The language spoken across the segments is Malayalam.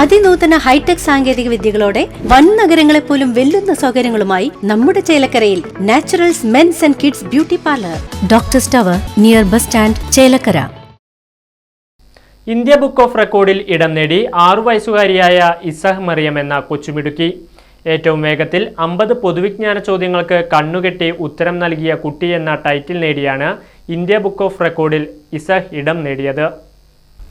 അതിനൂതന ഹൈടെക് സാങ്കേതിക വിദ്യകളോടെ വൻ നഗരങ്ങളെ പോലും വെല്ലുന്ന സൗകര്യങ്ങളുമായി നമ്മുടെ ചേലക്കരയിൽ naturals men's and kids beauty parlour. Doctor tower near bus stand Chelakkara. India book of റെക്കോർഡിൽ ഇടം നേടി ആറു വയസ്സുകാരിയായ ഇസഹ് മറിയം എന്ന കൊച്ചുമിടുക്കി. ഏറ്റവും വേഗത്തിൽ അമ്പത് പൊതുവിജ്ഞാന ചോദ്യങ്ങൾക്ക് കണ്ണുകെട്ടി ഉത്തരം നൽകിയ കുട്ടി എന്ന ടൈറ്റിൽ നേടിയാണ് ഇന്ത്യ ബുക്ക് ഓഫ് റെക്കോർഡിൽ ഇസഹ് ഇടം നേടിയത്.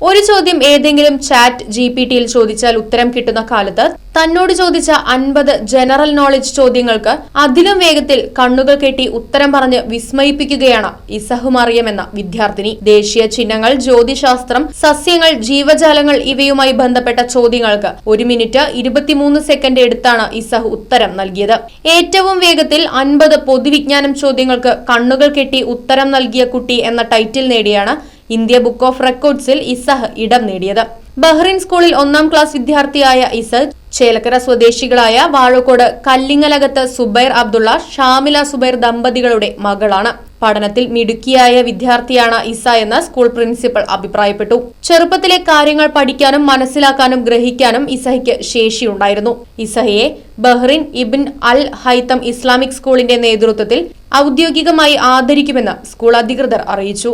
ഒരു ചോദ്യം ഏതെങ്കിലും ചാറ്റ് ജി പി ടിയിൽ ചോദിച്ചാൽ ഉത്തരം കിട്ടുന്ന കാലത്ത് തന്നോട് ചോദിച്ച അൻപത് ജനറൽ നോളജ് ചോദ്യങ്ങൾക്ക് അതിലും വേഗത്തിൽ കണ്ണുകൾ കെട്ടി ഉത്തരം പറഞ്ഞ് വിസ്മയിപ്പിക്കുകയാണ് ഇസഹുമറിയം എന്ന വിദ്യാർത്ഥിനി. ദേശീയ ചിഹ്നങ്ങൾ ജ്യോതിശാസ്ത്രം സസ്യങ്ങൾ ജീവജാലങ്ങൾ ഇവയുമായി ബന്ധപ്പെട്ട ചോദ്യങ്ങൾക്ക് ഒരു മിനിറ്റ് ഇരുപത്തിമൂന്ന് സെക്കൻഡ് എടുത്താണ് ഇസഹു ഉത്തരം നൽകിയത്. ഏറ്റവും വേഗത്തിൽ അൻപത് പൊതുവിജ്ഞാനം ചോദ്യങ്ങൾക്ക് കണ്ണുകൾ കെട്ടി ഉത്തരം നൽകിയ കുട്ടി എന്ന ടൈറ്റിൽ നേടിയാണ് ഇന്ത്യ ബുക്ക് ഓഫ് റെക്കോർഡ്സിൽ ഇസഹ് ഇടം നേടിയത്. ബഹ്റിൻ സ്കൂളിൽ ഒന്നാം ക്ലാസ് വിദ്യാർത്ഥിയായ ഇസഹ് ചേലക്കര സ്വദേശികളായ വാഴക്കോട് കല്ലിങ്ങലകത്ത് സുബൈർ അബ്ദുള്ള ഷാമില സുബൈർ ദമ്പതികളുടെ മകളാണ്. പഠനത്തിൽ മിടുക്കിയായ വിദ്യാർത്ഥിയാണ് ഇസ എന്ന് സ്കൂൾ പ്രിൻസിപ്പൽ അഭിപ്രായപ്പെട്ടു. ചെറുപ്പത്തിലെ കാര്യങ്ങൾ പഠിക്കാനും മനസ്സിലാക്കാനും ഗ്രഹിക്കാനും ഇസഹയ്ക്ക് ശേഷിയുണ്ടായിരുന്നു. ഇസഹയെ ബഹ്റിൻ ഇബിൻ അൽ ഹൈത്തം ഇസ്ലാമിക് സ്കൂളിന്റെ നേതൃത്വത്തിൽ ഔദ്യോഗികമായി ആദരിക്കുമെന്ന് സ്കൂൾ അധികൃതർ അറിയിച്ചു.